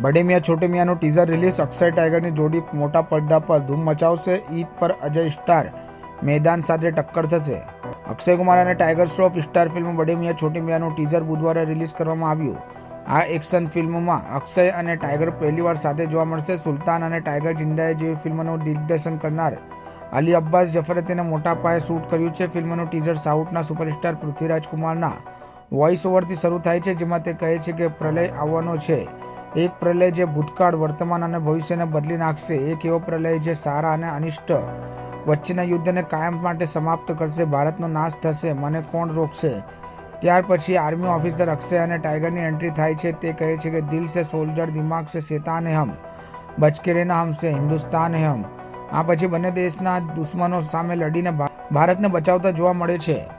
બડે મિયા છોટે મિયાનું teaser release Akshay ટાઈગરની જોડી મોટા પડદા પર ધૂમ મચાવશે. ઈદ પર અજય સ્ટાર મેદાન સાથે ટક્કર થશે. અક્ષય કુમાર અને ટાઈગર શ્રોફ સ્ટાર ફિલ્મ બડે મિયા છોટી મિયાનું ટીઝર બુધવારે રિલીઝ કરવામાં આવ્યું. આ એક્શન ફિલ્મમાં અક્ષય અને ટાઈગર પહેલીવાર સાથે જોવા મળશે. સુલતાન અને ટાઈગર જિંદાએ જેવી ફિલ્મનું દિગ્દર્શન કરનાર અલી અબ્બાસ જફરે તેને મોટા પાયે શૂટ કર્યું છે. ફિલ્મનું ટીઝર સાઉથના સુપરસ્ટાર પૃથ્વીરાજ કુમારના વોઇસ ઓવરથી શરૂ થાય છે, જેમાં તે કહે છે કે પ્રલય આવવાનો છે. એક પ્રલય જે ભૂતકાળ, વર્તમાન અને ભવિષ્યને બદલી નાખશે. એક એવો પ્રલય જે સારા અને અનિષ્ટ વચ્ચેના યુદ્ધને કાયમ માટે સમાપ્ત કરશે. ભારતનો નાશ થશે, મને કોણ રોકશે? ત્યાર પછી આર્મી ઓફિસર અક્ષય અને ટાઈગરની એન્ટ્રી થાય છે. તે કહે છે કે દિલ સે સોલ્જર, દિમાગ સે શેતાન હમ. બચકે રહેના હમસે હિન્દુસ્તાન હમ. આ પછી બંને દેશના દુશ્મનો સામે લડીને ભારતને બચાવતા જોવા મળે છે.